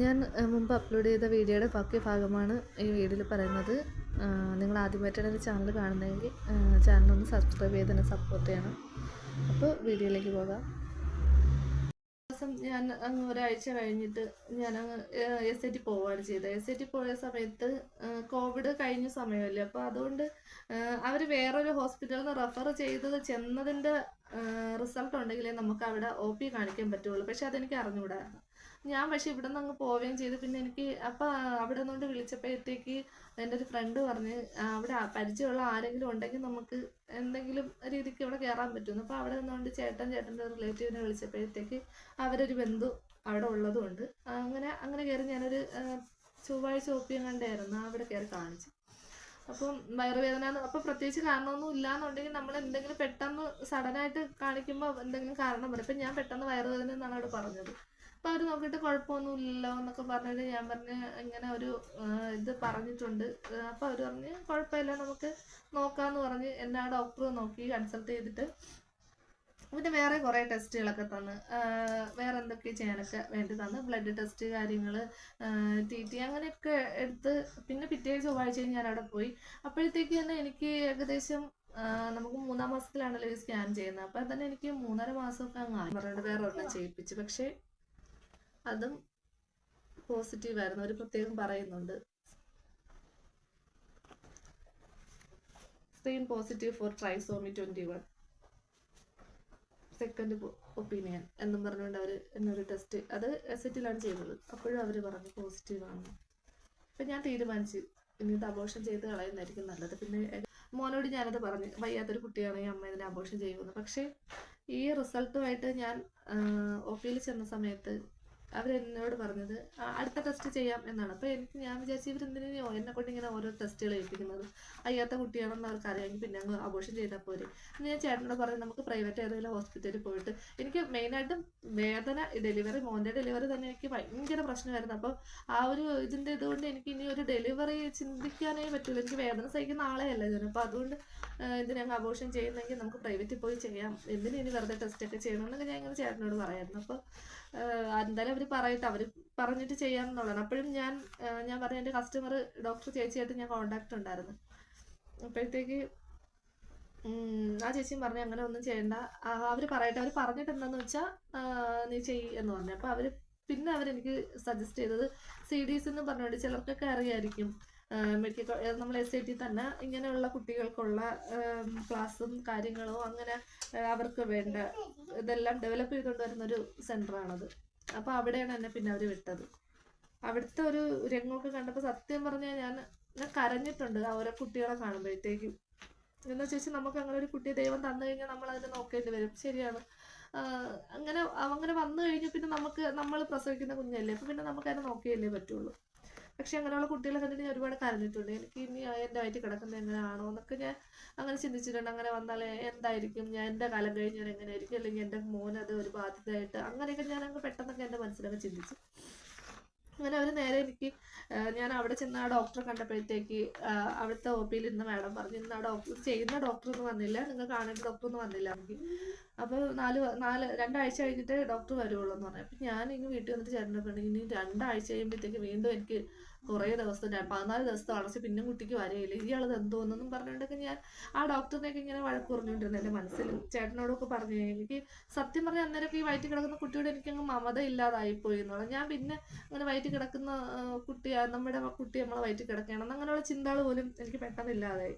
ഞാൻ മുമ്പ് അപ്ലോഡ് ചെയ്ത വീഡിയോയുടെ ബാക്കി ഭാഗമാണ് ഈ വീഡിയോയിൽ പറയുന്നത്. നിങ്ങൾ ആദ്യമായിട്ടാണ് എന്റെ ചാനൽ കാണുന്നതെങ്കിൽ ചാനലൊന്ന് സബ്സ്ക്രൈബ് ചെയ്ത് തന്നെ സപ്പോർട്ട് ചെയ്യണം. അപ്പോൾ വീഡിയോയിലേക്ക് പോകാം. ഞാൻ അങ്ങ് ഒരാഴ്ച കഴിഞ്ഞിട്ട് ഞാൻ അങ്ങ് എസ് ഐ ടി പോവുകയാണ് ചെയ്തത്. എസ് ഐ ടി പോയ സമയത്ത് കോവിഡ് കഴിഞ്ഞ സമയമല്ലേ? അപ്പോൾ അതുകൊണ്ട് അവർ വേറൊരു ഹോസ്പിറ്റലിൽ നിന്ന് റെഫർ ചെയ്തത് ചെന്നതിന്റെ റിസൾട്ട് ഉണ്ടെങ്കിലേ നമുക്ക് അവിടെ ഒ പി കാണിക്കാൻ പറ്റുള്ളൂ. പക്ഷെ അതെനിക്ക് അറിഞ്ഞുകൂടായിരുന്നു ഞാൻ പക്ഷെ ഇവിടെ നിന്ന് അങ്ങ് പോവുകയും ചെയ്തു. പിന്നെ എനിക്ക് അപ്പം അവിടെ നിന്നുകൊണ്ട് വിളിച്ചപ്പോഴത്തേക്ക് എന്റെ ഒരു ഫ്രണ്ട് പറഞ്ഞ് അവിടെ പരിചയമുള്ള ആരെങ്കിലും ഉണ്ടെങ്കിൽ നമുക്ക് എന്തെങ്കിലും രീതിക്ക് ഇവിടെ കയറാൻ പറ്റുമെന്ന്. അപ്പോൾ അവിടെ നിന്നുകൊണ്ട് ചേട്ടൻ ചേട്ടന്റെ റിലേറ്റീവിനെ വിളിച്ചപ്പോഴത്തേക്ക് അവരൊരു ബന്ധു അവിടെ ഉള്ളതുകൊണ്ട് അങ്ങനെ അങ്ങനെ കയറി ഞാനൊരു ചൊവ്വാഴ്ച ഒപ്പിയും കണ്ടായിരുന്നു അവിടെ കയറി കാണിച്ചു. അപ്പം വയറുവേദന അപ്പം പ്രത്യേകിച്ച് കാരണമൊന്നും ഇല്ലാന്നുണ്ടെങ്കിൽ നമ്മൾ എന്തെങ്കിലും പെട്ടെന്ന് സഡനായിട്ട് കാണിക്കുമ്പോൾ എന്തെങ്കിലും കാരണം പറയും ഇപ്പം ഞാൻ പെട്ടെന്ന് വയറുവേദന എന്നാണ് അവിടെ പറഞ്ഞത്. അപ്പം അവർ നോക്കിയിട്ട് കുഴപ്പമൊന്നുമില്ലല്ലോ എന്നൊക്കെ പറഞ്ഞിട്ട് ഞാൻ പറഞ്ഞ് ഇങ്ങനെ ഒരു ഇത് പറഞ്ഞിട്ടുണ്ട്. അപ്പൊ അവർ പറഞ്ഞ് കുഴപ്പമില്ല നമുക്ക് നോക്കാമെന്ന് പറഞ്ഞ് എന്നെ ഡോക്ടർ നോക്കി കൺസൾട്ട് ചെയ്തിട്ട് പിന്നെ വേറെ കുറേ ടെസ്റ്റുകളൊക്കെ തന്ന്. വേറെ എന്തൊക്കെ ചെയ്യാനൊക്കെ വേണ്ടി തന്ന്. ബ്ലഡ് ടെസ്റ്റ് കാര്യങ്ങൾ ടി ടി അങ്ങനെയൊക്കെ എടുത്ത് പിന്നെ പിറ്റേ ചൊവ്വാഴ്ച ഞാൻ അവിടെ പോയി. അപ്പോഴത്തേക്ക് തന്നെ എനിക്ക് ഏകദേശം നമുക്ക് മൂന്നാം മാസത്തിലാണല്ലോ ഈ സ്കാൻ ചെയ്യുന്നത്. അപ്പം തന്നെ എനിക്ക് മൂന്നര മാസമൊക്കെ അങ്ങ് ആയി. പറഞ്ഞിട്ട് വേറെ ഒരെണ്ണം ചെയ്യിപ്പിച്ചു. പക്ഷേ അതും പോസിറ്റീവ് ആയിരുന്നു. അവർ പ്രത്യേകം പറയുന്നുണ്ട്. Same positive for trisomy twenty one second opinion എന്നും പറഞ്ഞുകൊണ്ട് അവർ എന്നൊരു ടെസ്റ്റ് അത് എസറ്റിലാണ് ചെയ്തത്. അപ്പോഴും അവർ പറഞ്ഞു പോസിറ്റീവ് ആണ്. അപ്പം ഞാൻ തീരുമാനിച്ചു. ഇനി ഇത് അബോഷൻ ചെയ്ത് കളയുന്നതായിരിക്കും നല്ലത്. പിന്നെ മോനോട് ഞാനത് പറഞ്ഞു. വയ്യാത്തൊരു കുട്ടിയാണ് ഈ അമ്മ ഇതിനെ അബോഷൻ ചെയ്യുമെന്ന് പക്ഷേ ഈ റിസൾട്ടുമായിട്ട് ഞാൻ ഒ പിയിൽ ചെന്ന സമയത്ത് അവരെന്നോട് പറഞ്ഞത് "ആ, അടുത്ത ടെസ്റ്റ് ചെയ്യാം എന്നാണ്. അപ്പോൾ എനിക്ക് ഞാൻ വിചാരിച്ചു ഇവരെന്തിനോ എന്നെ കൊണ്ട് ഇങ്ങനെ ഓരോ ടെസ്റ്റുകൾ ഏൽപ്പിക്കുന്നത്? അയ്യാത്ത കുട്ടിയാണെന്ന് അവർക്ക് അറിയാമെങ്കിൽ പിന്നെ അങ്ങ് അബോഷൻ ചെയ്താൽ പോരെ. എന്ന് ഞാൻ ചേട്ടനോട് പറഞ്ഞു നമുക്ക് പ്രൈവറ്റ് ഏതെങ്കിലും ഹോസ്പിറ്റലിൽ പോയിട്ട് എനിക്ക് മെയിനായിട്ടും വേദന ഡെലിവറി മോന്റെ ഡെലിവറി തന്നെ എനിക്ക് ഭയങ്കര പ്രശ്നമായിരുന്നു. അപ്പോൾ ആ ഒരു ഇതിന്റെ ഇതുകൊണ്ട് എനിക്ക് ഇനി ഒരു ഡെലിവറി ചിന്തിക്കാനേ പറ്റില്ല എനിക്ക് വേദന സഹിക്കുന്ന ആളെ അല്ല ഞാൻ. അപ്പോൾ അതുകൊണ്ട് ഇതിനങ്ങ് അബോഷൻ ചെയ്യുന്നെങ്കിൽ നമുക്ക് പ്രൈവറ്റിൽ പോയി ചെയ്യാം. എന്തിനു ഇനി വെറുതെ ടെസ്റ്റൊക്കെ ചെയ്യണമെന്നൊക്കെ ഞാൻ ഇങ്ങനെ ചേട്ടനോട് പറയായിരുന്നു. അപ്പോൾ എന്തായാലും അവർ പറയട്ടെ. അവർ പറഞ്ഞിട്ട് ചെയ്യാമെന്നുള്ളതാണ്. അപ്പോഴും ഞാൻ ഞാൻ പറഞ്ഞ എന്റെ കസ്റ്റമർ ഡോക്ടർ ചേച്ചിയായിട്ട് ഞാൻ കോണ്ടാക്ട് ഉണ്ടായിരുന്നു. അപ്പോഴത്തേക്ക് ആ ചേച്ചിയും പറഞ്ഞു അങ്ങനെ ഒന്നും ചെയ്യണ്ട. അവർ പറയട്ടെ. അവർ പറഞ്ഞിട്ട് എന്താന്ന് വെച്ചാൽ നീ ചെയ് എന്ന് പറഞ്ഞു. അപ്പോൾ അവർ പിന്നെ അവരെനിക്ക് സജസ്റ്റ് ചെയ്തത് സി ഡീസ് എന്ന് പറഞ്ഞുകൊണ്ട് ചിലർക്കൊക്കെ അറിയായിരിക്കും. മെഡിക്കൽ നമ്മൾ എസ് ഐ ടി തന്നെ ഇങ്ങനെയുള്ള കുട്ടികൾക്കുള്ള ക്ലാസ്സും കാര്യങ്ങളും അങ്ങനെ അവർക്ക് വേണ്ട ഇതെല്ലാം ഡെവലപ്പ് ചെയ്തുകൊണ്ട് വരുന്നൊരു സെന്ററാണത് അപ്പോൾ അവിടെയാണ് എന്നെ പിന്നെ അവർ വിട്ടത്. അവിടുത്തെ ഒരു രംഗമൊക്കെ കണ്ടപ്പോൾ സത്യം പറഞ്ഞാൽ ഞാൻ ഞാൻ കരഞ്ഞിട്ടുണ്ട് ആ ഓരോ കുട്ടികളെ കാണുമ്പോഴത്തേക്കും. എന്ന് വെച്ചാൽ നമുക്ക് അങ്ങനെ ഒരു കുട്ടിയെ ദൈവം തന്നു കഴിഞ്ഞാൽ നമ്മൾ അതിനെ നോക്കേണ്ടി വരും. ശരിയാണ്. അങ്ങനെ അങ്ങനെ വന്നു കഴിഞ്ഞാൽ പിന്നെ നമുക്ക് നമ്മൾ പ്രസവിക്കുന്ന കുഞ്ഞല്ലേ? അപ്പം പിന്നെ നമുക്ക് അതിനെ നോക്കിയല്ലേ പറ്റുള്ളൂ. പക്ഷെ അങ്ങനെയുള്ള കുട്ടികളെ കണ്ടിട്ട് ഞാൻ ഒരുപാട് കരഞ്ഞിട്ടുണ്ട്. എനിക്ക് ഇനി എന്റെ വയറ്റിൽ കിടക്കുന്നത് എങ്ങനെയാണോ എന്നൊക്കെ ഞാൻ അങ്ങനെ ചിന്തിച്ചിട്ടുണ്ട്. അങ്ങനെ വന്നാൽ എന്തായിരിക്കും? ഞാൻ എന്റെ കാലം കഴിഞ്ഞാൽ എങ്ങനെയായിരിക്കും? അല്ലെങ്കിൽ എന്റെ മോനത് ഒരു ബാധ്യതയായിട്ട് അങ്ങനെയൊക്കെ ഞാൻ അങ്ങ് പെട്ടെന്നൊക്കെ എന്റെ മനസ്സിലൊക്കെ ചിന്തിച്ചു. അങ്ങനെ അവർ നേരെ എനിക്ക് ഞാൻ അവിടെ ചെന്ന് ആ ഡോക്ടറെ കണ്ടപ്പോഴത്തേക്ക് അവിടുത്തെ ഒ പിയിൽ ഇരുന്ന മാഡം പറഞ്ഞു ഇന്ന് ആ ഡോക്ടർ ചെയ്യുന്ന ഡോക്ടർ ഒന്നും വന്നില്ല. നിങ്ങൾ കാണേണ്ട ഡോക്ടർ ഒന്നും വന്നില്ല. എനിക്ക് അപ്പോൾ നാല് നാല് രണ്ടാഴ്ച കഴിഞ്ഞിട്ട് ഡോക്ടർ വരുള്ളൂ എന്ന് പറഞ്ഞു. അപ്പം ഞാൻ ഇങ്ങ് വീട്ടിൽ വന്നിട്ട് ഉണ്ടെങ്കിൽ ഇനി രണ്ടാഴ്ച കഴിയുമ്പോഴത്തേക്ക് വീണ്ടും എനിക്ക് കുറേ ദിവസം പതിനാല് ദിവസത്തെ വളർച്ച പിന്നെ കുട്ടിക്ക് വരയില്ല. ഇയാളത് എന്തോന്നും പറഞ്ഞുകൊണ്ടൊക്കെ ഞാൻ ആ ഡോക്ടറിനെയൊക്കെ ഇങ്ങനെ വഴക്ക് പറഞ്ഞുകൊണ്ടിരുന്നു എന്റെ മനസ്സിലും ചേട്ടനോടൊക്കെ പറഞ്ഞു എനിക്ക് സത്യം പറഞ്ഞാൽ അന്നേരമൊക്കെ ഈ വയറ്റിൽ കിടക്കുന്ന കുട്ടിയോട് എനിക്കങ്ങ് മമത ഇല്ലാതായി പോയി എന്നുള്ളത് ഞാൻ പിന്നെ അങ്ങനെ വയറ്റിൽ കിടക്കുന്ന കുട്ടിയാ നമ്മുടെ കുട്ടി നമ്മളെ വയറ്റിൽ കിടക്കുകയാണ്. അങ്ങനെയുള്ള ചിന്തകൾ പോലും എനിക്ക് പെട്ടെന്ന് ഇല്ലാതായി.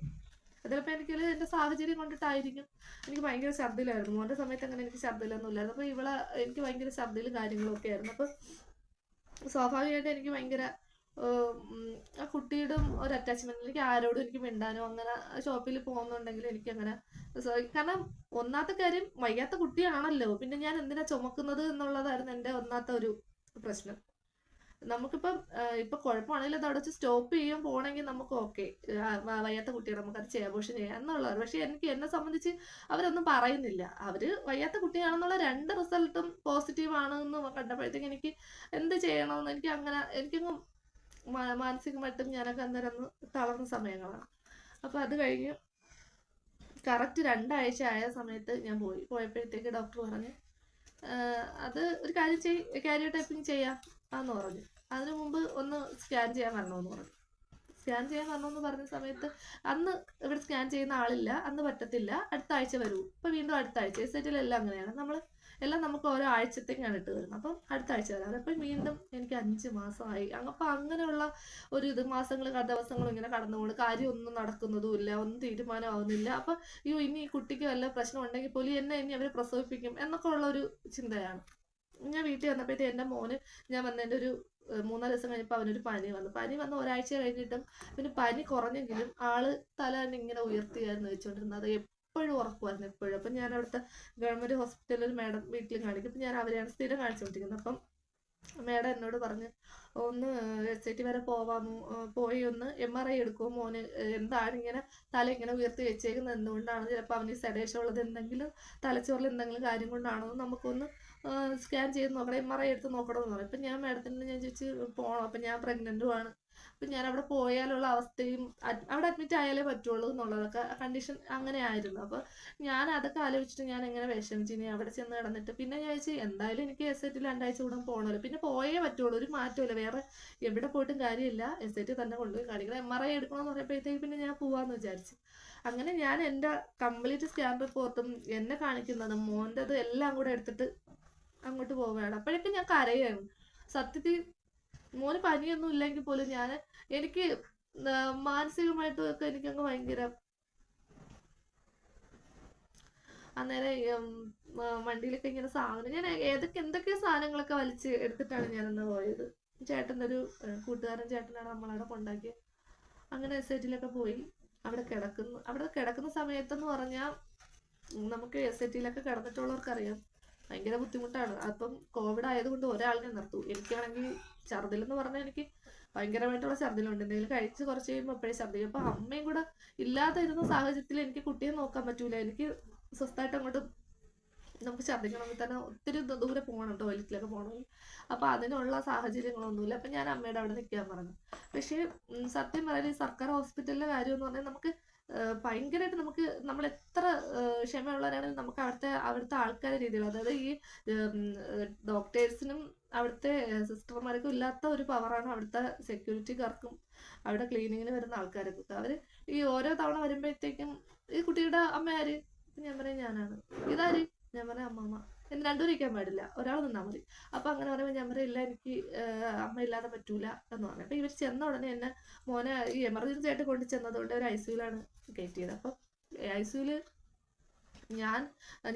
അതിലിപ്പോൾ എനിക്ക് എന്റെ സാഹചര്യം കൊണ്ടിട്ടായിരിക്കും. എനിക്ക് ഭയങ്കര ഛർദ്ദിലായിരുന്നു മോന്റെ സമയത്ത് അങ്ങനെ എനിക്ക് ഛർദ്ദിലൊന്നും ഇല്ലായിരുന്നു. അപ്പോൾ ഇവളെ എനിക്ക് ഭയങ്കര ഛർദ്ദിലും കാര്യങ്ങളൊക്കെ ആയിരുന്നു. അപ്പോൾ സ്വാഭാവികമായിട്ട് എനിക്ക് ഭയങ്കര ആ കുട്ടിയുടെ ഒരു അറ്റാച്ച്മെന്റ് എനിക്ക് ആരോടും എനിക്ക് മിണ്ടാനോ അങ്ങനെ ഷോപ്പിൽ പോകുന്നുണ്ടെങ്കിൽ എനിക്ക് അങ്ങനെ കാരണം ഒന്നാമത്തെ കാര്യം വയ്യാത്ത കുട്ടിയാണല്ലോ. പിന്നെ ഞാൻ എന്തിനാ ചുമക്കുന്നത് എന്നുള്ളതായിരുന്നു എന്റെ ഒന്നാമത്തെ ഒരു പ്രശ്നം. നമുക്കിപ്പം ഇപ്പൊ കുഴപ്പമാണെങ്കിലും അത് അവിടെ വെച്ച് സ്റ്റോപ്പ് ചെയ്യാൻ പോകണമെങ്കിൽ നമുക്ക് ഓക്കെ. വയ്യാത്ത കുട്ടികൾ നമുക്ക് അത് പോഷൻ ചെയ്യാം എന്നുള്ളത് പക്ഷെ എനിക്ക് എന്നെ സംബന്ധിച്ച് അവരൊന്നും പറയുന്നില്ല. അവർ വയ്യാത്ത കുട്ടിയാണെന്നുള്ള രണ്ട് റിസൾട്ടും പോസിറ്റീവ് ആണ് എന്ന് കണ്ടപ്പോഴത്തേക്ക് എനിക്ക് എന്ത് ചെയ്യണമെന്ന് എനിക്ക് അങ്ങനെ എനിക്കങ്ങ് മാനസികമായിട്ടും ഞാനൊക്കെ അന്നേരം തളർന്ന സമയങ്ങളാണ്. അപ്പൊ അത് കഴിഞ്ഞ് കറക്റ്റ് രണ്ടാഴ്ച ആയ സമയത്ത് ഞാൻ പോയി. പോയപ്പോഴത്തേക്ക് ഡോക്ടർ പറഞ്ഞു അത് ഒരു കാര്യം ചെയ് കാരിയോ ടൈപ്പിംഗ് ചെയ്യാം എന്ന് പറഞ്ഞു. അതിനു മുമ്പ് ഒന്ന് സ്കാൻ ചെയ്യാൻ വരണമെന്ന് പറഞ്ഞു. സ്കാൻ ചെയ്യാൻ വരണമെന്ന് പറഞ്ഞ സമയത്ത് അന്ന് ഇവിടെ സ്കാൻ ചെയ്യുന്ന ആളില്ല അന്ന് പറ്റത്തില്ല. അടുത്ത ആഴ്ച വരൂ. ഇപ്പൊ വീണ്ടും അടുത്ത ആഴ്ച. എസ് എല്ലാം അങ്ങനെയാണ്. നമ്മൾ എല്ലാം നമുക്ക് ഓരോ ആഴ്ചത്തേക്കാണ് ഇട്ട് വരുന്നത്. അപ്പം അടുത്ത ആഴ്ച വരാം. അപ്പം വീണ്ടും എനിക്ക് അഞ്ച് മാസമായി. അപ്പം അങ്ങനെയുള്ള ഒരു ഇത് മാസങ്ങൾ ദിവസങ്ങളും ഇങ്ങനെ കടന്നുകൊണ്ട് കാര്യം ഒന്നും നടക്കുന്നതും ഇല്ല ഒന്നും തീരുമാനമാവുന്നില്ല. അപ്പം അയ്യോ ഇനി ഈ കുട്ടിക്ക് വല്ല പ്രശ്നം ഉണ്ടെങ്കിൽ പോലും എന്നെ ഇനി അവർ പ്രസവിപ്പിക്കും എന്നൊക്കെ ഉള്ള ഒരു ചിന്തയാണ്. ഞാൻ വീട്ടിൽ വന്നപ്പോഴത്തേ എന്റെ മോന് ഞാൻ വന്നതിന്റെ ഒരു മൂന്നാൽ ദിവസം കഴിഞ്ഞപ്പോൾ അവനൊരു പനി വന്നു. പനി വന്ന് ഒരാഴ്ച കഴിഞ്ഞിട്ടും പിന്നെ പനി കുറഞ്ഞെങ്കിലും ആൾ തല തന്നെ ഇങ്ങനെ ഉയർത്തിയായിരുന്നു വെച്ചുകൊണ്ടിരുന്നത് അത് എപ്പോഴും ഉറക്കുമായിരുന്നു എപ്പോഴും. അപ്പം ഞാൻ അവിടുത്തെ ഗവൺമെന്റ് ഹോസ്പിറ്റലിൽ മാഡം വീട്ടിൽ കാണിക്കും. അപ്പം ഞാൻ അവരെയാണ് സ്ഥിരം കാണിച്ചുകൊണ്ടിരിക്കുന്നത്. അപ്പം മാഡം എന്നോട് പറഞ്ഞ് ഒന്ന് എസ് ഐ ടി വരെ പോവാമോ? പോയി ഒന്ന് എം ആർ ഐ എടുക്കുമോ മോന്? എന്താണ് ഇങ്ങനെ തല ഇങ്ങനെ ഉയർത്തി വെച്ചേക്കുന്നത്? എന്തുകൊണ്ടാണ് ചിലപ്പോൾ അവന് സെഡേഷൻ ഉള്ളത് എന്തെങ്കിലും തലച്ചോറിൽ എന്തെങ്കിലും കാര്യം കൊണ്ടാണോ? നമുക്കൊന്ന് സ്കാൻ ചെയ്ത് നോക്കണം എം ആർ ഐ എടുത്ത് നോക്കണമെന്ന് പറയും അപ്പം ഞാൻ മാഡത്തിനോട് ഞാൻ ചോദിച്ച് പോകണം അപ്പം ഞാൻ പ്രഗ്നന്റുമാണ് അപ്പം ഞാൻ അവിടെ പോയാലുള്ള അവസ്ഥയും അവിടെ അഡ്മിറ്റ് ആയാലേ പറ്റുള്ളൂ എന്നുള്ളതൊക്കെ കണ്ടീഷൻ അങ്ങനെ ആയിരുന്നു. അപ്പോൾ ഞാൻ അതൊക്കെ ആലോചിച്ചിട്ട് ഞാൻ എങ്ങനെ വിഷമിച്ച്? ഇനി അവിടെ ചെന്ന് കിടന്നിട്ട് പിന്നെ ഞാൻ ചോദിച്ചു എന്തായാലും എനിക്ക് എസ് ഐ ടി രണ്ടാഴ്ച കൂടെ പോകണമല്ലോ പിന്നെ പോയേ പറ്റുള്ളൂ. ഒരു മാറ്റമില്ല വേറെ എവിടെ പോയിട്ടും കാര്യമില്ല. എസ് ഐ ടി തന്നെ കൊണ്ടുപോയി കാണിക്കണം. എം ആർ ഐ എടുക്കണമെന്ന് പറഞ്ഞപ്പോഴത്തേക്ക് പിന്നെ ഞാൻ പോവാന്ന് വിചാരിച്ചു. അങ്ങനെ ഞാൻ എന്റെ കംപ്ലീറ്റ് സ്കാൻ റിപ്പോർട്ടും എന്നെ കാണിക്കുന്നതും മോന്റെതും എല്ലാം കൂടെ എടുത്തിട്ട് അങ്ങോട്ട് പോവുകയാണ്. അപ്പോഴൊക്കെ ഞാൻ കരയായിരുന്നു സത്യത്തിൽ മോന് പനിയൊന്നും ഇല്ലെങ്കിൽ പോലും ഞാൻ എനിക്ക് മാനസികമായിട്ടും ഒക്കെ എനിക്കങ്ങ് ഭയങ്കര അന്നേരം വണ്ടിയിലൊക്കെ ഇങ്ങനെ സാധനം ഞാൻ ഏതൊക്കെ എന്തൊക്കെ സാധനങ്ങളൊക്കെ വലിച്ച് എടുത്തിട്ടാണ് ഞാൻ അന്ന് പോയത്. ചേട്ടന്റെ ഒരു കൂട്ടുകാരൻ ചേട്ടനാണ് നമ്മളവിടെ കൊണ്ടാക്കിയത് അങ്ങനെ എസ് ഐ ടിയിലൊക്കെ പോയി. അവിടെ കിടക്കുന്നു. അവിടെ കിടക്കുന്ന സമയത്തെന്ന് പറഞ്ഞാൽ നമുക്ക് എസ് ഐ ടിയിലൊക്കെ കിടന്നിട്ടുള്ളവർക്കറിയാം. ഭയങ്കര ബുദ്ധിമുട്ടാണ്. അപ്പം കോവിഡ് ആയതുകൊണ്ട് ഒരാളിനെ നിർത്തു. എനിക്കാണെങ്കിൽ ഛർദിലെന്ന് പറഞ്ഞാൽ എനിക്ക് ഭയങ്കരമായിട്ടുള്ള ഛർദിലുണ്ട്. എന്തെങ്കിലും കഴിച്ച് കുറച്ച് കഴിയുമ്പോൾ അപ്പോഴേ ഛർദിക്കും. അപ്പം അമ്മയും കൂടെ ഇല്ലാതെ ഇരുന്ന സാഹചര്യത്തിൽ എനിക്ക് കുട്ടിയെ നോക്കാൻ പറ്റൂല. എനിക്ക് സ്വസ്ഥമായിട്ട് അങ്ങോട്ട് നമുക്ക് ഛർദ്ദിക്കണമെങ്കിൽ തന്നെ ഒത്തിരി ദൂരെ പോകണം ടോയ്ലറ്റിലൊക്കെ പോകണമെങ്കിൽ. അപ്പോൾ അതിനുള്ള സാഹചര്യങ്ങളൊന്നുമില്ല. അപ്പം ഞാൻ അമ്മയുടെ അവിടെ നിൽക്കാൻ പറഞ്ഞു. പക്ഷേ സത്യം പറയാൻ ഈ സർക്കാർ ഹോസ്പിറ്റലിലെ കാര്യം എന്ന് പറഞ്ഞാൽ നമുക്ക് ഭയങ്കരമായിട്ട് നമുക്ക് നമ്മൾ എത്ര ക്ഷമയുള്ളവരാണെങ്കിലും നമുക്ക് അവിടുത്തെ അവിടുത്തെ ആൾക്കാരുടെ രീതികൾ അതായത് ഈ ഡോക്ടേഴ്സിനും അവിടുത്തെ സിസ്റ്റർമാർക്കും ഇല്ലാത്ത ഒരു പവറാണ് അവിടുത്തെ സെക്യൂരിറ്റിക്കാർക്കും അവിടെ ക്ലീനിങ്ങിന് വരുന്ന ആൾക്കാർക്കൊക്കെ അവർ ഈ ഓരോ തവണ വരുമ്പോഴത്തേക്കും ഈ കുട്ടിയുടെ അമ്മ ആര്? ഞാൻ പറയും ഞാനാണ്. ഇതാര്? ഞാൻ പറയാം അമ്മമ്മ. എന്നെ രണ്ടുപേരും ഇരിക്കാൻ പാടില്ല. ഒരാൾ നിന്നാൽ മതി. അപ്പൊ അങ്ങനെ പറയുമ്പോൾ ഞാൻ പറയും ഇല്ല എനിക്ക് അമ്മ ഇല്ലാതെ പറ്റൂല എന്ന് പറഞ്ഞു. അപ്പൊ ഇവർ ചെന്ന ഉടനെ എന്നെ മോനെ ഈ എമർജൻസി ആയിട്ട് കൊണ്ട് ചെന്നതുകൊണ്ട് ഒരു ഐ കയറ്റിയത് അപ്പം ഐ ഞാൻ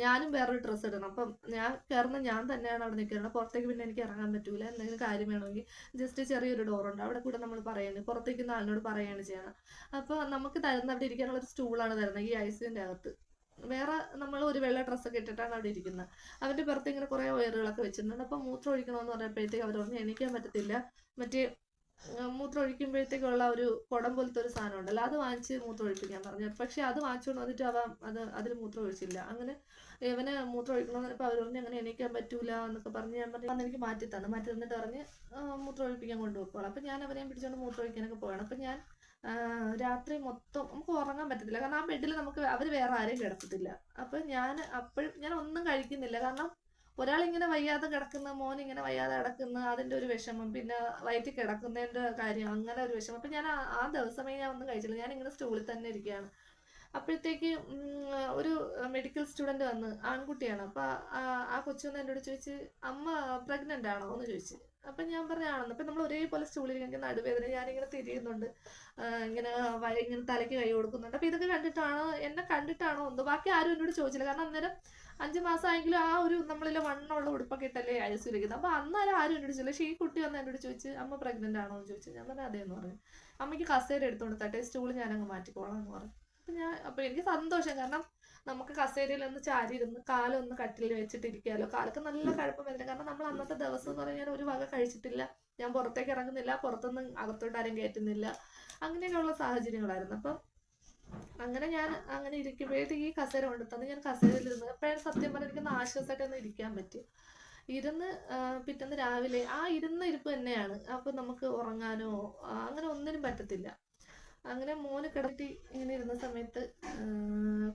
ഞാനും വേറൊരു ഡ്രസ്സ് ഇടണം. അപ്പം ഞാൻ കയറുന്ന ഞാൻ തന്നെയാണ് അവിടെ നിൽക്കുന്നത്. പുറത്തേക്ക് പിന്നെ എനിക്ക് ഇറങ്ങാൻ പറ്റൂല. എന്തെങ്കിലും കാര്യം വേണമെങ്കിൽ ജസ്റ്റ് ചെറിയൊരു ഡോറുണ്ട് അവിടെ കൂടെ നമ്മൾ പറയുന്നത് പുറത്തേക്ക് ആളിനോട് പറയുകയാണ് ചെയ്യണം അപ്പോൾ നമുക്ക് തരുന്ന അവിടെ ഇരിക്കാനുള്ള ഒരു സ്റ്റൂളാണ് തരുന്നത് ഈ ഐസിന്റെ അകത്ത്. വേറെ നമ്മൾ ഒരു വെള്ള ഡ്രസ്സൊക്കെ ഇട്ടിട്ടാണ് അവിടെ ഇരിക്കുന്നത് അവന്റെ പുറത്ത് ഇങ്ങനെ കുറേ വയറുകളൊക്കെ വെച്ചിട്ടുണ്ട്. അപ്പോൾ മൂത്രം ഒഴിക്കണമെന്ന് പറഞ്ഞപ്പോഴത്തേക്ക് അവർ പറഞ്ഞു എണീക്കാൻ പറ്റത്തില്ല. മറ്റേ മൂത്രമൊഴിക്കുമ്പോഴത്തേക്കുള്ള ഒരു കുടം പോലത്തെ ഒരു സാധനം ഉണ്ടല്ലോ അത് വാങ്ങിച്ച് മൂത്രം ഒഴിപ്പിക്കാൻ പറഞ്ഞു. പക്ഷെ അത് വാങ്ങിച്ചുകൊണ്ട് വന്നിട്ട് അവ അത് അതിൽ മൂത്രം ഒഴിച്ചില്ല അങ്ങനെ ഇവന് മൂത്രം ഒഴിക്കണമെന്ന് പറഞ്ഞപ്പോൾ അവർ പറഞ്ഞു അങ്ങനെ എണീക്കാൻ പറ്റൂല എന്നൊക്കെ പറഞ്ഞ് ഞാൻ പറഞ്ഞു അന്ന് എനിക്ക് മാറ്റി തന്നു മാറ്റി തന്നിട്ട് പറഞ്ഞ് മൂത്രം ഒഴിപ്പിക്കാൻ കൊണ്ടുപോയിക്കോളാം. അപ്പം ഞാൻ അവരെയും പിടിച്ചുകൊണ്ട് മൂത്രം ഒഴിക്കാനൊക്കെ പോകണം അപ്പം ഞാൻ രാത്രി മൊത്തം നമുക്ക് ഉറങ്ങാൻ പറ്റത്തില്ല. കാരണം ആ ബെഡിൽ നമുക്ക് അവർ വേറെ ആരെയും കിടക്കത്തില്ല. അപ്പം ഞാൻ അപ്പോഴും ഞാൻ ഒന്നും കഴിക്കുന്നില്ല. കാരണം ഒരാളിങ്ങനെ വയ്യാതെ കിടക്കുന്ന മോൻ ഇങ്ങനെ വയ്യാതെ കിടക്കുന്ന അതിന്റെ ഒരു വിഷമം പിന്നെ വയറ്റിൽ കിടക്കുന്നതിന്റെ കാര്യം അങ്ങനെ ഒരു വിഷമം. അപ്പം ഞാൻ ആ ആ ദിവസമേ ഞാൻ ഒന്നും കഴിച്ചില്ല. ഞാൻ ഇങ്ങനെ സ്റ്റൂളിൽ തന്നെ ഇരിക്കുകയാണ്. അപ്പോഴത്തേക്ക് ഒരു മെഡിക്കൽ സ്റ്റുഡന്റ് വന്ന് ആൺകുട്ടിയാണ്. അപ്പോൾ ആ കൊച്ചു വന്ന് എന്നോട് ചോദിച്ച് അമ്മ പ്രഗ്നന്റ് ആണോ? എന്ന് ചോദിച്ചു. അപ്പം ഞാൻ പറഞ്ഞാണെന്ന് അപ്പം നമ്മൾ ഒരേപോലെ സ്റ്റൂളിൽ എനിക്ക് നടുവേദന ഞാനിങ്ങനെ തിരിയുന്നുണ്ട്. ഇങ്ങനെ വഴി ഇങ്ങനെ തലയ്ക്ക് കൈ കൊടുക്കുന്നുണ്ട്. അപ്പം ഇതൊക്കെ കണ്ടിട്ടാണോ എന്നെ കണ്ടിട്ടാണോ എന്തോ? ബാക്കി ആരും എന്നോട് ചോദിച്ചില്ല. കാരണം അന്നേരം അഞ്ച് മാസമായെങ്കിലും ആ ഒരു നമ്മളിലെ വണ്ണമുള്ള ഉടുപ്പൊക്കെ ഇട്ടല്ലേ അയച്ചിരിക്കുന്നത് അപ്പം അന്നേരം ആരും എന്നോട് ചോദിച്ചില്ല. പക്ഷേ ഈ കുട്ടി വന്ന് എന്നോട് ചോദിച്ച് അമ്മ പ്രഗ്നന്റ് ആണോ? എന്ന് ചോദിച്ചു. ഞാൻ പറഞ്ഞു അതേന്ന് പറഞ്ഞു. അമ്മയ്ക്ക് കസേര എടുത്തുകൊണ്ട് തട്ടെ സ്റ്റൂൾ ഞാനങ്ങ് മാറ്റിക്കോളാം എന്ന് പറഞ്ഞു. ഞാൻ അപ്പൊ എനിക്ക് സന്തോഷം. കാരണം നമുക്ക് കസേരയിൽ ഒന്ന് ചാരി ഇരുന്ന് കാലൊന്ന് കട്ടിൽ വെച്ചിട്ട് ഇരിക്കാലോ കാലൊക്കെ നല്ല കഴപ്പം വരുന്നത് കാരണം നമ്മൾ അന്നത്തെ ദിവസം എന്ന് പറഞ്ഞാൽ ഒരു വക കഴിച്ചിട്ടില്ല. ഞാൻ പുറത്തേക്ക് ഇറങ്ങുന്നില്ല പുറത്തൊന്നും അകത്തോട്ട് ആരും കയറ്റുന്നില്ല. അങ്ങനെയൊക്കെയുള്ള സാഹചര്യങ്ങളായിരുന്നു. അപ്പം അങ്ങനെ ഞാൻ അങ്ങനെ ഇരിക്കുമ്പോഴത്തേക്ക് ഈ കസേര കൊണ്ട് ഞാൻ കസേരയിൽ ഇരുന്ന് അപ്പോഴാണ് സത്യം പറഞ്ഞാൽ എനിക്ക് ആശ്വാസമായിട്ടൊന്ന് ഇരിക്കാൻ പറ്റി. ഇരുന്ന് പിറ്റേന്ന് രാവിലെ ആ ഇരുന്ന ഇരിപ്പ് തന്നെയാണ്. അപ്പൊ നമുക്ക് ഉറങ്ങാനോ അങ്ങനെ ഒന്നിനും പറ്റത്തില്ല. അങ്ങനെ മോന് കിടത്തി ഇങ്ങനെ ഇരുന്ന സമയത്ത്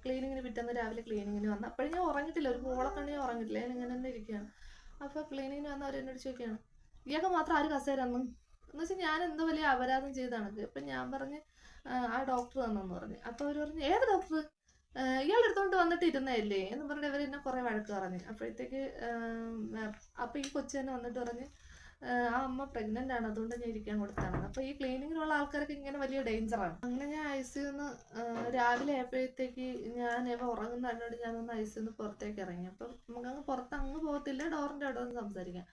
ക്ലീനിങ്ങിന് പിറ്റേന്ന് രാവിലെ ക്ലീനിങ്ങിന് വന്നു. അപ്പോഴും ഞാൻ ഉറങ്ങിട്ടില്ല ഒരു മോളെ ഞാൻ ഉറങ്ങിട്ടില്ല ഞാൻ ഇങ്ങനെ തന്നെ ഇരിക്കുകയാണ്. അപ്പൊ ക്ലീനിങ്ങിന് വന്ന അവർ എന്നോട് ചോദിക്കുകയാണ് ഇയാൾക്ക് മാത്രം ആര് കസേര തന്നു എന്ന് വെച്ചാൽ ഞാൻ എന്തോ വലിയ അപരാധം ചെയ്താണ് അപ്പം ഞാൻ പറഞ്ഞ് "ആ, ഡോക്ടർ തന്നെന്ന് പറഞ്ഞു. അപ്പോൾ അവർ പറഞ്ഞു ഏത് ഡോക്ടർ ഇയാൾ എടുത്തുകൊണ്ട് വന്നിട്ട് ഇരുന്നതല്ലേ? എന്ന് പറഞ്ഞിട്ട് ഇവർ എന്നെ കുറേ വഴക്ക് പറഞ്ഞു. അപ്പോഴത്തേക്ക് അപ്പം ഈ കൊച്ചു തന്നെ വന്നിട്ട് പറഞ്ഞ് "ആ, അമ്മ പ്രഗ്നന്റ് ആണ്. അതുകൊണ്ട് ഞാൻ ഇരിക്കാൻ കൊടുത്താണ്. അപ്പോൾ ഈ ക്ലീനിങ്ങിലുള്ള ആൾക്കാർക്ക് ഇങ്ങനെ വലിയ ഡേഞ്ചറാണ് അങ്ങനെ ഞാൻ ഐ സി ഒന്ന് രാവിലെ ആയപ്പോഴത്തേക്ക് ഞാൻ ഇവ ഉറങ്ങുന്ന എന്നോട് ഞാൻ ഒന്ന് ഐ സി ഒന്ന് പുറത്തേക്ക് ഇറങ്ങി. അപ്പം നമുക്ക് അങ്ങ് പുറത്ത് അങ്ങ് പോകത്തില്ല. ഡോറിന്റെ അവിടെ ഒന്ന് സംസാരിക്കാം.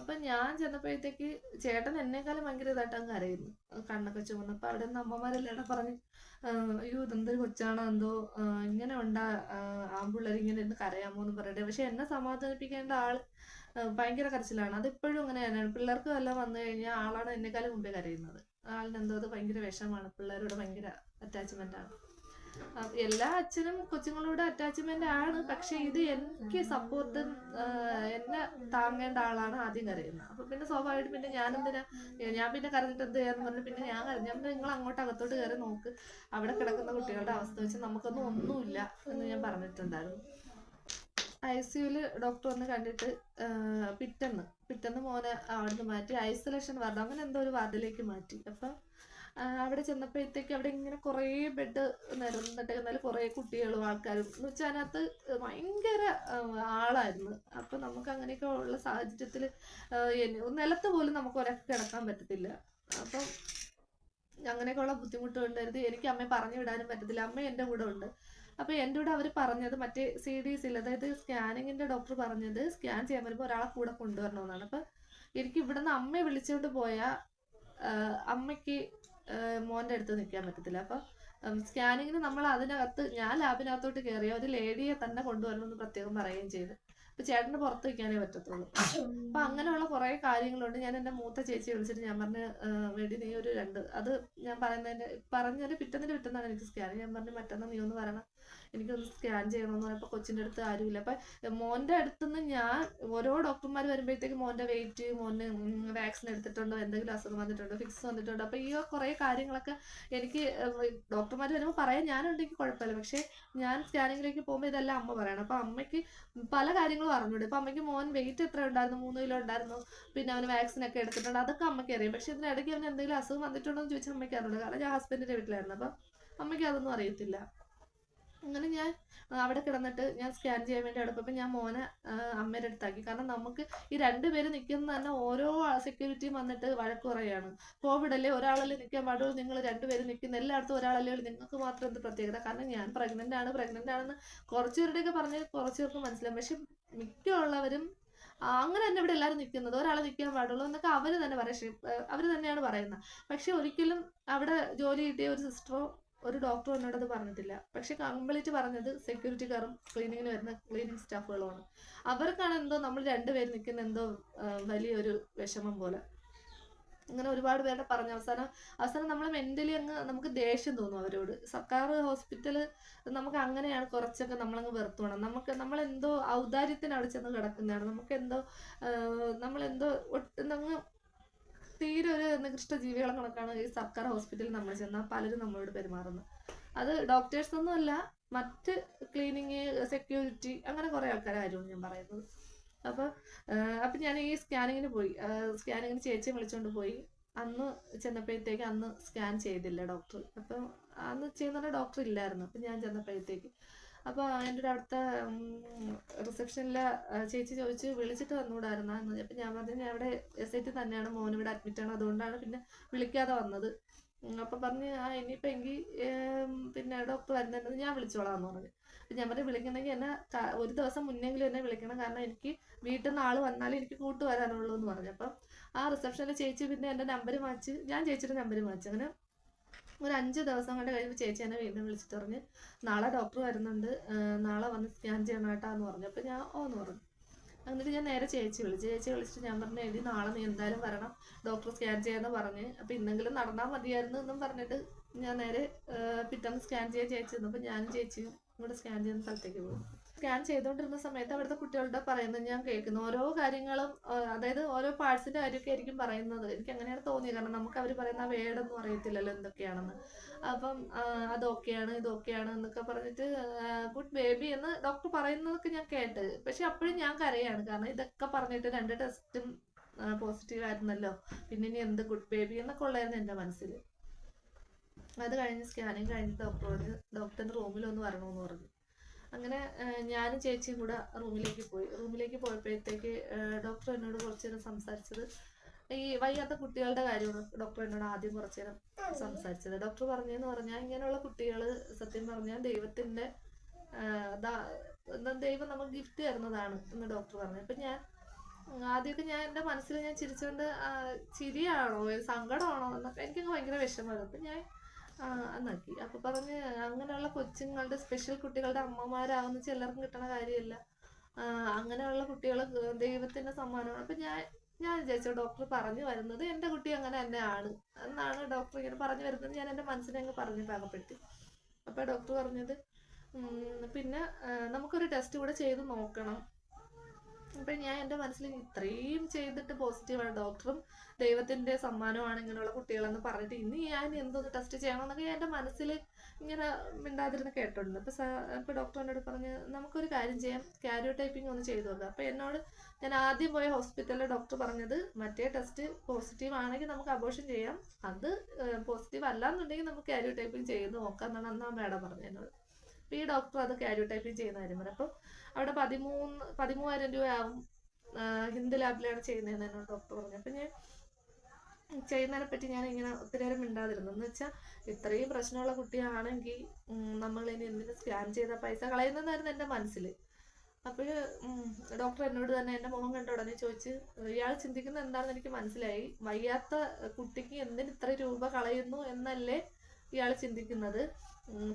അപ്പം ഞാൻ ചെന്നപ്പോഴത്തേക്ക് ചേട്ടൻ എന്നെക്കാളും ഭയങ്കര ഇതായിട്ട് അങ്ങ് കരയുന്നു കണ്ണൊക്കെ ചുമന്ന് അപ്പൊ അവിടെ നിന്ന് അമ്മമാരെല്ലാം പറഞ്ഞ് അയ്യോ ഇതെന്തൊരു കൊച്ചാണോ എന്തോ ഇങ്ങനെ ഉണ്ടാ ആമ്പിള്ളേർ ഇങ്ങനെ ഇരുന്ന് കരയാമോ എന്ന് പറയട്ടെ പക്ഷെ എന്നെ സമാധാനിപ്പിക്കേണ്ട ആൾ ഭയങ്കര കരച്ചിലാണ്. അതിപ്പോഴും അങ്ങനെ തന്നെയാണ്. പിള്ളേർക്ക് വല്ല വന്നു കഴിഞ്ഞാൽ ആളാണ് എന്നെക്കാളും മുമ്പേ കരയുന്നത്. ആളിന് എന്തോ അത് ഭയങ്കര വിഷമാണ്. പിള്ളേരോട് ഭയങ്കര അറ്റാച്ച്മെന്റ് ആണ്. എല്ലാ അച്ഛനും കൊച്ചുങ്ങളോട് അറ്റാച്ച്മെന്റ് ആണ്. പക്ഷെ ഇത് എനിക്ക് സപ്പോർട്ട് എന്നെ താങ്ങേണ്ട ആളാണ് ആദ്യം കരയുന്നത്. അപ്പൊ പിന്നെ സ്വാഭാവികമായിട്ട് പിന്നെ ഞാൻ എന്തിനാ ഞാൻ പിന്നെ കരഞ്ഞിട്ട് എന്ത് ചെയ്യാന്ന് പറഞ്ഞു പിന്നെ ഞാൻ കരഞ്ഞു. ഞാൻ നിങ്ങൾ അങ്ങോട്ട് അകത്തോട്ട് കയറി നോക്ക്. അവിടെ കിടക്കുന്ന കുട്ടികളുടെ അവസ്ഥ വെച്ച് നമുക്കൊന്നും ഒന്നുമില്ല എന്ന് ഞാൻ പറഞ്ഞിട്ടുണ്ടായിരുന്നു. ഐ സിയുൽ ഡോക്ടർ വന്ന് കണ്ടിട്ട് പിറ്റന്ന് പിറ്റന്ന് മോനെ അവിടുന്ന് മാറ്റി. Isolation ward. അങ്ങനെ എന്തോ ഒരു വാർഡിലേക്ക് മാറ്റി. അപ്പം അവിടെ ചെന്നപ്പോഴത്തേക്ക് അവിടെ ഇങ്ങനെ കുറേ ബെഡ് നിരന്നിട്ട് എന്നാൽ കുറേ കുട്ടികളും ആൾക്കാരും. എന്ന് വെച്ചാൽ അതിനകത്ത് ഭയങ്കര ആളായിരുന്നു. അപ്പം നമുക്ക് അങ്ങനെയൊക്കെ ഉള്ള സാഹചര്യത്തിൽ നിലത്ത് പോലും നമുക്ക് ഒരാൾക്ക് കിടക്കാൻ പറ്റത്തില്ല. അപ്പം അങ്ങനെയൊക്കെയുള്ള ബുദ്ധിമുട്ടുണ്ടായിരുന്നു എനിക്ക് അമ്മയെ പറഞ്ഞു വിടാനും പറ്റത്തില്ല. അമ്മ എന്റെ കൂടെ ഉണ്ട്. അപ്പൊ എന്റെ കൂടെ അവർ പറഞ്ഞത് മറ്റേ സി ഡി സിയിൽ അതായത് സ്കാനിങ്ങിന്റെ ഡോക്ടർ പറഞ്ഞത് സ്കാൻ ചെയ്യാൻ വരുമ്പോൾ ഒരാളെ കൂടെ കൊണ്ടുവരണമെന്നാണ്. അപ്പൊ എനിക്ക് ഇവിടുന്ന് അമ്മയെ വിളിച്ചുകൊണ്ട് പോയാൽ അമ്മയ്ക്ക് മോന്റെ അടുത്ത് നിൽക്കാൻ പറ്റത്തില്ല. അപ്പൊ സ്കാനിങ്ങിന് നമ്മൾ അതിനകത്ത് ഞാൻ ലാബിനകത്തോട്ട് കയറിയ ഒരു ലേഡിയെ തന്നെ കൊണ്ടുവരണമെന്ന് പ്രത്യേകം പറയുകയും ചെയ്തു. അപ്പൊ ചേട്ടന് പുറത്ത് വയ്ക്കാനേ പറ്റത്തുള്ളൂ. അപ്പൊ അങ്ങനെയുള്ള കുറെ കാര്യങ്ങളുണ്ട്. ഞാൻ എന്റെ മൂത്ത ചേച്ചിയെ വിളിച്ചിട്ട് ഞാൻ പറഞ്ഞു വേണ്ടി നീ ഒരു രണ്ട് അത് ഞാൻ പറയുന്നതിന്റെ പറഞ്ഞൊരു പിറ്റന്നിന്റെ പിറ്റന്നാണ് എനിക്ക് സ്കാൻ ഞാൻ പറഞ്ഞു മറ്റന്നാ നീ ഒന്ന് വരണം. എനിക്കൊന്ന് സ്കാൻ ചെയ്യണമെന്ന് പറഞ്ഞപ്പോൾ കൊച്ചിന്റെ അടുത്ത് ആരുമില്ല. അപ്പം മോന്റെ അടുത്തുനിന്ന് ഞാൻ ഓരോ ഡോക്ടർമാർ വരുമ്പോഴത്തേക്ക് മോന്റെ വെയിറ്റ് മോന് വാക്സിൻ എടുത്തിട്ടുണ്ടോ എന്തെങ്കിലും അസുഖം വന്നിട്ടുണ്ടോ ഫിക്സ് വന്നിട്ടുണ്ടോ? അപ്പം ഈ കുറേ കാര്യങ്ങളൊക്കെ എനിക്ക് ഡോക്ടർമാർ വരുമ്പോൾ പറയാൻ ഞാനുണ്ടെങ്കിൽ കുഴപ്പമില്ല പക്ഷേ ഞാൻ സ്കാനിങ്ങിലേക്ക് പോകുമ്പോൾ ഇതെല്ലാം അമ്മ പറയണം. അപ്പം അമ്മയ്ക്ക് പല കാര്യങ്ങളും അറിഞ്ഞൂടെ. അപ്പം അമ്മയ്ക്ക് മോൻ വെയിറ്റ് എത്ര ഉണ്ടായിരുന്നു മൂന്ന് കിലോ ഉണ്ടായിരുന്നു പിന്നെ അവന് വാക്സിൻ ഒക്കെ എടുത്തിട്ടുണ്ട് അതൊക്കെ അമ്മയ്ക്ക് അറിയാം. പക്ഷേ ഇതിനിടയ്ക്ക് അവന് എന്തെങ്കിലും അസുഖം വന്നിട്ടുണ്ടോ എന്ന് ചോദിച്ചാൽ അമ്മയ്ക്ക് അറിഞ്ഞൂടെ. കാരണം ഞാൻ ഹസ്ബൻഡിന്റെ വീട്ടിലായിരുന്നു. അപ്പം അമ്മയ്ക്ക് അതൊന്നും അറിയത്തില്ല. അങ്ങനെ ഞാൻ അവിടെ കിടന്നിട്ട് ഞാൻ സ്കാൻ ചെയ്യാൻ വേണ്ടി അവിടെ പോയപ്പോൾ ഞാൻ മോനെ അമ്മയുടെ അടുത്താക്കി. കാരണം നമുക്ക് ഈ രണ്ട് പേര് നിൽക്കുന്ന തന്നെ ഓരോ സെക്യൂരിറ്റിയും വന്നിട്ട് വഴക്ക് കുറയാണ് കോവിഡ് അല്ലേ ഒരാളല്ലേ നിൽക്കാൻ പാടുള്ളൂ നിങ്ങൾ രണ്ടുപേരും നിൽക്കുന്ന എല്ലായിടത്തും ഒരാളല്ലേ നിങ്ങൾക്ക് മാത്രം എന്ത് പ്രത്യേകത? കാരണം ഞാൻ പ്രഗ്നന്റ് ആണ് പ്രഗ്നന്റ് ആണെന്ന് കുറച്ചു പേരുടെയൊക്കെ പറഞ്ഞ് കുറച്ച് പേർക്ക് മനസ്സിലാവും. പക്ഷെ മിക്കുള്ളവരും അങ്ങനെ തന്നെ ഇവിടെ എല്ലാവരും നിൽക്കുന്നത്. ഒരാളെ നിൽക്കാൻ പാടുള്ളൂ എന്നൊക്കെ അവർ തന്നെ പറയും. അവർ തന്നെയാണ് പറയുന്നത്. പക്ഷെ ഒരിക്കലും അവിടെ ജോലി കിട്ടിയ ഒരു സിസ്റ്ററോ ഒരു ഡോക്ടർ എന്നോട് അത് പറഞ്ഞിട്ടില്ല. പക്ഷെ കംപ്ലീറ്റ് പറഞ്ഞത് സെക്യൂരിറ്റിക്കാരും ക്ലീനിങ്ങിന് വരുന്ന ക്ലീനിങ് സ്റ്റാഫുകളുമാണ് അവർക്കാണ് എന്തോ നമ്മൾ രണ്ടുപേര് നിൽക്കുന്ന എന്തോ വലിയൊരു വിഷമം പോലെ. അങ്ങനെ ഒരുപാട് പേരുടെ പറഞ്ഞ അവസാനം അവസാനം നമ്മൾ മെന്റലി അങ്ങ് നമുക്ക് ദേഷ്യം തോന്നും അവരോട്. സർക്കാർ ഹോസ്പിറ്റൽ നമുക്ക് അങ്ങനെയാണ് കുറച്ചൊക്കെ നമ്മളങ്ങ് വെറുത്തു പോകണം നമുക്ക് നമ്മളെന്തോ ഔദാര്യത്തിന് അവിടെ ചെന്ന് കിടക്കുന്നതാണ്. നമുക്ക് എന്തോ നമ്മളെന്തോ ഒട്ടുന്നങ്ങ് തീരെ ഒരു നികൃഷ്ട ജീവികളെ കണക്കാണ് ഈ സർക്കാർ ഹോസ്പിറ്റലിൽ നമ്മൾ ചെന്നാൽ പലരും നമ്മളോട് പെരുമാറുന്നത്. അത് ഡോക്ടേഴ്സ് ഒന്നുമല്ല മറ്റ് ക്ലീനിങ് സെക്യൂരിറ്റി അങ്ങനെ കുറേ ആൾക്കാരായിരുന്നു ഞാൻ പറയുന്നത്. അപ്പോൾ അപ്പം ഞാൻ ഈ സ്കാനിങ്ങിന് പോയി. സ്കാനിങ്ങിന് ചേച്ചിയെ വിളിച്ചുകൊണ്ട് പോയി. അന്ന് ചെന്നപ്പോഴത്തേക്ക് അന്ന് സ്കാൻ ചെയ്തില്ല ഡോക്ടർ അപ്പം അന്ന് ചെയ്യുന്ന ഡോക്ടർ ഇല്ലായിരുന്നു. അപ്പം ഞാൻ ചെന്നപ്പോഴത്തേക്ക് അപ്പോൾ എന്റെ ഒരു അടുത്ത റിസപ്ഷനിലെ ചേച്ചി ചോദിച്ചു വിളിച്ചിട്ട് വന്നുകൂടായിരുന്നാ എന്ന് അപ്പം ഞാൻ പറഞ്ഞു ഇവിടെ എസ് ഐ ടി തന്നെയാണ്. മോൻ ഇവിടെ അഡ്മിറ്റ് ആണ്. അതുകൊണ്ടാണ് പിന്നെ വിളിക്കാതെ വന്നത്. അപ്പം പറഞ്ഞ് ആ ഇനിയിപ്പോൾ എങ്കിൽ പിന്നെ ഡോക്ടർ വരുന്നുണ്ടെന്ന് ഞാൻ വിളിച്ചോളാം എന്ന് പറഞ്ഞു. അപ്പം ഞാൻ പറഞ്ഞു വിളിക്കണമെങ്കിൽ എന്നെ ഒരു ദിവസം മുന്നെങ്കിലും എന്നെ വിളിക്കണം. കാരണം എനിക്ക് വീട്ടിൽ നിന്ന് ആൾ വന്നാലേ എനിക്ക് കൂട്ടുവരാനുള്ളൂ എന്ന് പറഞ്ഞു. അപ്പം ആ റിസപ്ഷനിലെ ചേച്ചി പിന്നെ എന്റെ നമ്പർ മാച്ച് ഞാൻ ചേച്ചിയുടെ നമ്പർ മാറ്റി. അങ്ങനെ ഒരു അഞ്ച് ദിവസം കൊണ്ട് കഴിയുമ്പോൾ ചേച്ചി എന്നെ വീണ്ടും വിളിച്ചിട്ട് പറഞ്ഞ് നാളെ ഡോക്ടർ വരുന്നുണ്ട് നാളെ വന്ന് സ്കാൻ ചെയ്യണം കേട്ടാന്ന് പറഞ്ഞു. അപ്പോൾ ഞാൻ ഓന്ന് പറഞ്ഞു. എന്നിട്ട് ഞാൻ നേരെ ചേച്ചി വിളിച്ചു. ചേച്ചി വിളിച്ചിട്ട് ഞാൻ പറഞ്ഞു എഴുതി നാളെ നീ എന്തായാലും വരണം ഡോക്ടർ സ്കാൻ ചെയ്യാന്ന് പറഞ്ഞ്. അപ്പോൾ ഇന്നെങ്കിലും നടന്നാൽ മതിയായിരുന്നു എന്നും പറഞ്ഞിട്ട് ഞാൻ നേരെ പിറ്റേന്ന് സ്കാൻ ചെയ്യാൻ ചേച്ചി. അപ്പോൾ ഞാനും ചേച്ചിയും കൂടെ സ്കാൻ ചെയ്യുന്ന സ്ഥലത്തേക്ക് പോകും സ്കാൻ ചെയ്തുകൊണ്ടിരുന്ന സമയത്ത് അവിടുത്തെ കുട്ടികളുടെ പറയുന്നത് ഞാൻ കേൾക്കുന്നു. ഓരോ കാര്യങ്ങളും അതായത് ഓരോ പാർട്സിന്റെ കാര്യമൊക്കെ ആയിരിക്കും പറയുന്നത്. എനിക്ക് അങ്ങനെയാണ് തോന്നിയത്. കാരണം നമുക്ക് അവർ പറയുന്ന വേടൊന്നും അറിയത്തില്ലല്ലോ എന്തൊക്കെയാണെന്ന്. അപ്പം അതൊക്കെയാണ് ഇതൊക്കെയാണ് എന്നൊക്കെ പറഞ്ഞിട്ട് ഗുഡ് ബേബി എന്ന് ഡോക്ടർ പറയുന്നതൊക്കെ ഞാൻ കേട്ട്. പക്ഷെ അപ്പോഴും ഞാൻ കരയാണ്. കാരണം ഇതൊക്കെ പറഞ്ഞിട്ട് രണ്ട് ടെസ്റ്റും പോസിറ്റീവ് ആയിരുന്നല്ലോ. പിന്നെ ഇനി എന്ത് ഗുഡ് ബേബി എന്നൊക്കെ ഉള്ളായിരുന്നു എന്റെ മനസ്സിൽ. അത് കഴിഞ്ഞ് സ്കാനിങ് കഴിഞ്ഞ് ഡോക്ടർ ഡോക്ടറിന്റെ റൂമിൽ ഒന്ന് വരണമെന്ന് പറഞ്ഞു. അങ്ങനെ ഞാനും ചേച്ചിയും കൂടെ റൂമിലേക്ക് പോയി. റൂമിലേക്ക് പോയപ്പോഴത്തേക്ക് ഡോക്ടർ എന്നോട് കുറച്ച് നേരം സംസാരിച്ചത്. ഈ വയ്യാത്ത കുട്ടികളുടെ കാര്യമാണ് ഡോക്ടർ എന്നോട് ആദ്യം കുറച്ച് നേരം സംസാരിച്ചത്. ഡോക്ടർ പറഞ്ഞതെന്ന് പറഞ്ഞാൽ ഇങ്ങനെയുള്ള കുട്ടികൾ സത്യം പറഞ്ഞാൽ ദൈവത്തിന്റെ ദൈവം നമുക്ക് ഗിഫ്റ്റ് തരുന്നതാണ് എന്ന് ഡോക്ടർ പറഞ്ഞു. അപ്പം ഞാൻ ആദ്യമൊക്കെ ഞാൻ എന്റെ മനസ്സിൽ ഞാൻ ചിരിച്ചുകൊണ്ട് ചിരിയാണോ? സങ്കടമാണോ? എന്നൊക്കെ എനിക്കങ്ങ് ഭയങ്കര വിഷമമായിരുന്നു. അപ്പം ഞാൻ എന്നാക്കി അപ്പൊ പറഞ്ഞ് അങ്ങനെയുള്ള കൊച്ചുങ്ങളുടെ സ്പെഷ്യൽ കുട്ടികളുടെ അമ്മമാരാവുന്ന ചിലർക്കും കിട്ടണ കാര്യമല്ല അങ്ങനെയുള്ള കുട്ടികൾ ദൈവത്തിന്റെ സമ്മാനമാണ്. അപ്പൊ ഞാൻ ഞാൻ വിചാരിച്ചു ഡോക്ടർ പറഞ്ഞു വരുന്നത് എന്റെ കുട്ടി അങ്ങനെ തന്നെയാണ് എന്നാണ് ഡോക്ടർ ഇങ്ങനെ പറഞ്ഞു വരുന്നത്. ഞാൻ എന്റെ മനസ്സിനെ അങ്ങ് പറഞ്ഞു പാകപ്പെടുത്തി. അപ്പൊ ഡോക്ടർ പറഞ്ഞത് പിന്നെ നമുക്കൊരു ടെസ്റ്റ് കൂടെ ചെയ്ത് നോക്കണം. അപ്പൊ ഞാൻ എന്റെ മനസ്സിൽ ഇത്രയും ചെയ്തിട്ട് പോസിറ്റീവാണ് ഡോക്ടറും ദൈവത്തിന്റെ സമ്മാനമാണ് ഇങ്ങനെയുള്ള കുട്ടികളെന്ന് പറഞ്ഞിട്ട് ഇനി ഞാൻ എന്തൊന്ന് ടെസ്റ്റ് ചെയ്യണം എന്നൊക്കെ എന്റെ എന്റെ മനസ്സിൽ ഇങ്ങനെ മിണ്ടാതിരുന്ന് കേട്ടിട്ടുണ്ട്. അപ്പൊ സാ അപ്പൊ ഡോക്ടർ എന്നോട് പറഞ്ഞ് നമുക്കൊരു കാര്യം ചെയ്യാം. കാരിയോ ടൈപ്പിംഗ് ഒന്ന് ചെയ്തു നോക്കാം. അപ്പൊ എന്നോട് ഞാൻ ആദ്യം പോയ ഹോസ്പിറ്റലിലെ ഡോക്ടർ പറഞ്ഞത് മറ്റേ ടെസ്റ്റ് പോസിറ്റീവ് ആണെങ്കിൽ നമുക്ക് അബോഷൻ ചെയ്യാം. അത് പോസിറ്റീവ് അല്ലാന്നുണ്ടെങ്കിൽ നമുക്ക് കാരിയോ ടൈപ്പിംഗ് ചെയ്ത് നോക്കാം എന്നാണ് അന്ന് ആ മേഡം പറഞ്ഞത് എന്നോട്. ഈ ഡോക്ടർ അത് കാരിയോടൈപ്പിംഗ് ചെയ്യുന്ന കാര്യം പറഞ്ഞു അപ്പം അവിടെ പതിമൂന്ന് പതിമൂവായിരം രൂപയാവും ഹിന്ദു ലാബിലാണ് ചെയ്യുന്നതെന്ന് എന്നോട് ഡോക്ടർ പറഞ്ഞു. അപ്പം ഞാൻ ചെയ്യുന്നതിനെ പറ്റി ഞാൻ ഇങ്ങനെ ഒത്തിരി നേരം മിണ്ടാതിരുന്നു. എന്ന് വെച്ചാൽ ഇത്രയും പ്രശ്നമുള്ള കുട്ടിയാണെങ്കിൽ നമ്മൾ ഇനി എന്തിനു സ്കാൻ ചെയ്ത പൈസ കളയുന്നതായിരുന്നു എന്റെ മനസ്സിൽ അപ്പോൾ ഡോക്ടർ എന്നോട് തന്നെ എന്റെ മുഖം കണ്ട ഉടനെ ചോദിച്ച് ഇയാൾ ചിന്തിക്കുന്നത് എന്താണെന്ന് എനിക്ക് മനസ്സിലായി. വയ്യാത്ത കുട്ടിക്ക് എന്തിന് ഇത്ര രൂപ കളയുന്നു എന്നല്ലേ ഇയാൾ ചിന്തിക്കുന്നത്.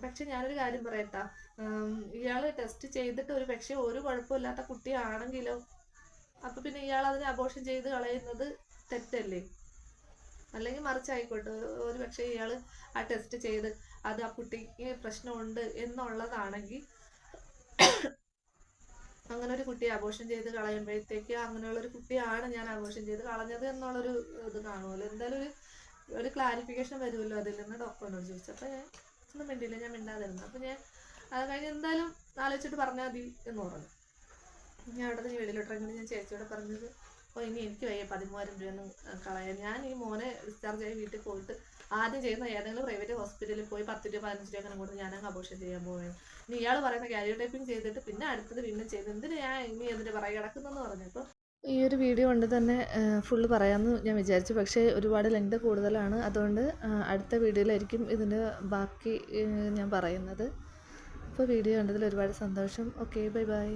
പക്ഷെ ഞാനൊരു കാര്യം പറയട്ടാ. ഇയാൾ ടെസ്റ്റ് ചെയ്തിട്ട് ഒരു പക്ഷെ ഒരു കുഴപ്പമില്ലാത്ത കുട്ടിയാണെങ്കിലോ അപ്പൊ പിന്നെ ഇയാൾ അതിനെ അബോർഷൻ ചെയ്ത് കളയുന്നത് തെറ്റല്ലേ? അല്ലെങ്കിൽ മറിച്ചായിക്കോട്ടെ ഒരു പക്ഷെ ഇയാൾ ആ ടെസ്റ്റ് ചെയ്ത് അത് ആ കുട്ടിക്ക് പ്രശ്നമുണ്ട് എന്നുള്ളതാണെങ്കിൽ അങ്ങനെ ഒരു കുട്ടിയെ അബോഷൻ ചെയ്ത് കളയുമ്പോഴത്തേക്ക് അങ്ങനെയുള്ള ഒരു കുട്ടിയാണ് ഞാൻ അബോഷൻ ചെയ്ത് കളഞ്ഞത് എന്നുള്ളൊരു ഇത് കാണുമല്ലോ. എന്തായാലും ഒരു ഒരു ക്ലാരിഫിക്കേഷൻ വരുമല്ലോ അതിൽ നിന്ന് ഡോക്ടറിനോട് ചോദിച്ചു അപ്പോൾ ഞാൻ ഒന്നും മിണ്ടിയില്ല ഞാൻ മിണ്ടാതിരുന്നു. അപ്പോൾ ഞാൻ അത് കഴിഞ്ഞ് എന്തായാലും ആലോചിച്ചിട്ട് പറഞ്ഞാൽ മതി എന്ന് പറഞ്ഞു. ഞാൻ അവിടെ നിന്ന് വെളിയിലോട്ട് ഇറങ്ങി ഞാൻ ചേച്ചിയോട് പറഞ്ഞത് അപ്പോൾ ഇനി എനിക്ക് വയ്യ പതിമൂവായിരം രൂപയൊന്നും കളയാൻ. ഞാൻ ഈ മോനെ ഡിസ്ചാർജ് ആയി വീട്ടിൽ പോയിട്ട് ആദ്യം ചെയ്യുന്ന ഏതെങ്കിലും പ്രൈവറ്റ് ഹോസ്പിറ്റലിൽ പോയി പത്ത് രൂപ പതിനഞ്ച് രൂപ അങ്ങനെ കൊടുത്ത് ഞാനങ്ങ് അബോഷൻ ചെയ്യാൻ പോവുകയാണ്. ഇനി ഇയാൾ പറയുന്ന കാരിയോ ടൈപ്പിംഗ് ചെയ്തിട്ട് പിന്നെ അടുത്തത് പിന്നെ ചെയ്ത്. എന്തിനാ ഞാൻ ഇനി എന്തിനാ പറയുക കിടക്കുന്നെന്ന് പറഞ്ഞപ്പോൾ ഈ ഒരു വീഡിയോ കൊണ്ട് തന്നെ ഫുള്ള് പറയാമെന്ന് ഞാൻ വിചാരിച്ചു. പക്ഷേ ഒരുപാട് ലെങ്ത് കൂടുതലാണ്. അതുകൊണ്ട് അടുത്ത വീഡിയോയിലായിരിക്കും ഇതിന്റെ ബാക്കി ഞാൻ പറയുന്നത്. അപ്പോൾ വീഡിയോ കണ്ടതിൽ ഒരുപാട് സന്തോഷം. Okay bye bye